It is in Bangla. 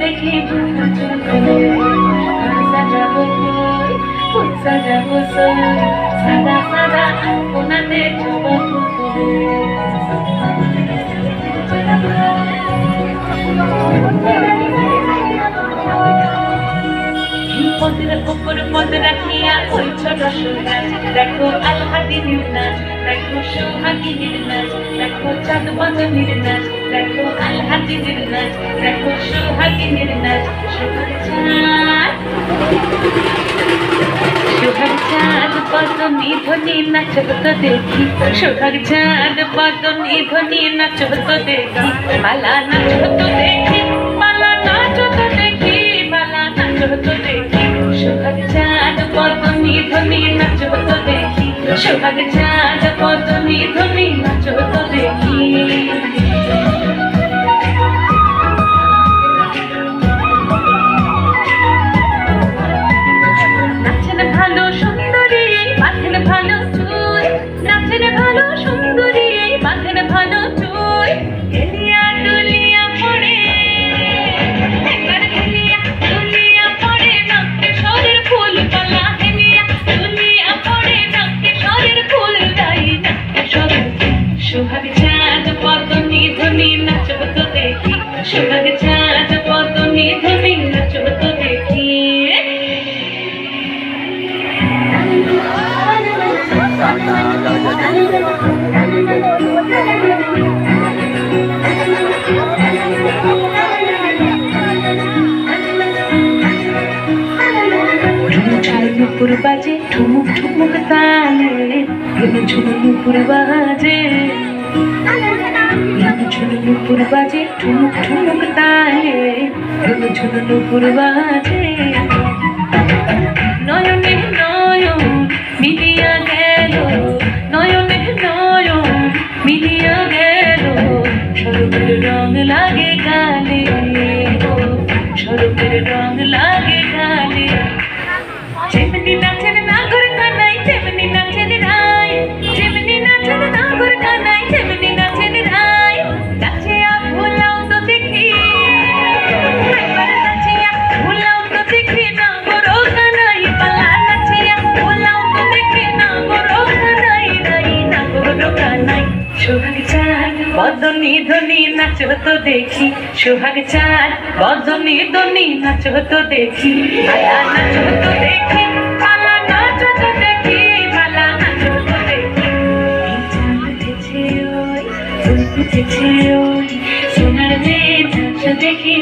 দেখি সাজাবো ফুল সাজাবো সাদা সাদা কোনাতে চুবো পদের উপর পদ রাখিয়া ওই ছোট সুনাচ দেখো আলহাদিনীর নাচ দেখো সোহাগিনীর নাচ দেখো চাঁদ বদনীর নাচ দেখো আলহাদিনীর নাচ দেখো সোহাগিনীর নাচ সোহাগ চাঁদ সোহাগ চাঁদ পদনী ধ্বনি নাচ তো দেখি সোহাগ চাঁদ পদনী ধ্বনি নাচ তো দেখি, মালা নাচ তো দেখি, মালা নাচ তো দেখি, মালা নাচ তো দেখি সোহাগ চাঁদ নাচ তো দেখি। তো দেখি নুপুর বাজে ঠুমুক ঠুমুক তালে ঝুনু নুপুর বাজে। নুপুর বাজে ঠুমুক ঠুমুক তালে ঝুনু ঝুনু নুপুর বাজে। নয়নে নয়ন মিলিয়া গেল, নয়নে নয়ন মিলিয়া গেল। সরবের রং লাগে গালে সরবের রং লাগে বদনি ধ্বনি নাচ তো দেখি, সোহাগ চাঁদ। বদনি ধ্বনি নাচ তো দেখি নাচ তো দেখি, মালা নাচ দেখি, মালা নাচ তো দেখি। উঠেছে ওই, ফুল ফুটেছে ওই, সোনার মেয়ে নাচ দেখি